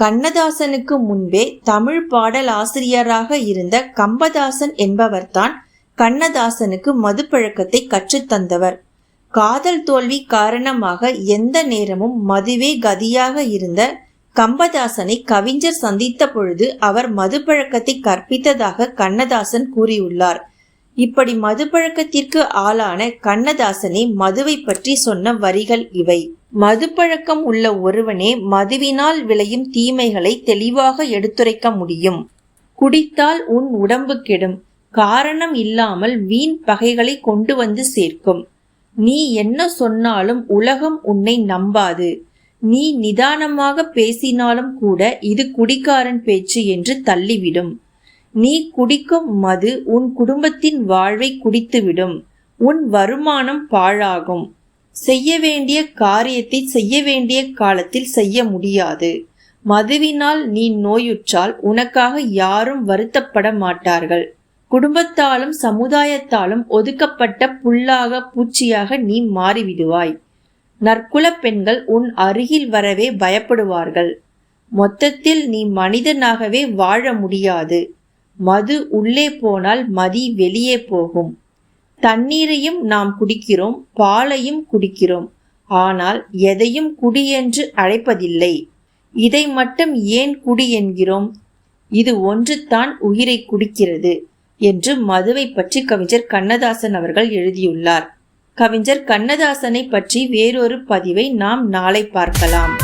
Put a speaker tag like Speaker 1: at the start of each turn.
Speaker 1: கண்ணதாசனுக்கு முன்பே தமிழ் பாடல் ஆசிரியராக இருந்த கம்பதாசன் என்பவர்தான் கண்ணதாசனுக்கு மதுப்பழக்கத்தை கற்றுத்தந்தவர் காதல் தோல்வி காரணமாக எந்த நேரமும் மதுவே கதியாக இருந்த கம்பதாசனை கவிஞர் சந்தித்த பொழுது அவர் மதுப்பழக்கத்தை கற்பித்ததாக கண்ணதாசன் கூறியுள்ளார். இப்படி மதுப்பழக்கத்திற்கு ஆளான கண்ணதாசனே மதுவை பற்றி சொன்ன வரிகள் இவை. மதுப்பழக்கம் உள்ள ஒருவனே மதுவினால் விளையும் தீமைகளை தெளிவாக எடுத்துரைக்க முடியும். குடித்தால் உன் உடம்பு கெடும். காரணம் இல்லாமல் வீண் பகைகளை கொண்டு வந்து சேர்க்கும். நீ என்ன சொன்னாலும் உலகம் உன்னை நம்பாது. நீ நிதானமாக பேசினாலும் கூட இது குடிக்காரன் பேச்சு என்று தள்ளிவிடும். நீ குடிக்கும் மது உன் குடும்பத்தின் வாழ்வை குடித்துவிடும். உன் வருமானம் பாழாகும். செய்ய வேண்டிய காரியத்தை செய்ய வேண்டிய காலத்தில் செய்ய முடியாது. மதுவினால் நீ நோயுற்றால் உனக்காக யாரும் வருத்தப்பட மாட்டார்கள். குடும்பத்தாலும் சமுதாயத்தாலும் ஒதுக்கப்பட்ட புல்லாக பூச்சியாக நீ மாறிவிடுவாய். நற்குலப் பெண்கள் உன் அருகில் வரவே பயப்படுவார்கள். மொத்தத்தில் நீ மனிதனாகவே வாழ முடியாது. மது உள்ளே போனால் மதி வெளியே போகும். தண்ணீரையும் நாம் குடிக்கிறோம் பாலையும் குடிக்கிறோம். ஆனால் எதையும் குடி என்று அழைப்பதில்லை. இதை மட்டும் ஏன் குடி என்கிறோம்? இது ஒன்றுதான் உயிரை குடிக்கிறது என்று மதுவை பற்றி கவிஞர் கண்ணதாசன் அவர்கள் எழுதியுள்ளார். கவிஞர் கண்ணதாசனை பற்றி வேறொரு பதிவை நாம் நாளை பார்க்கலாம்.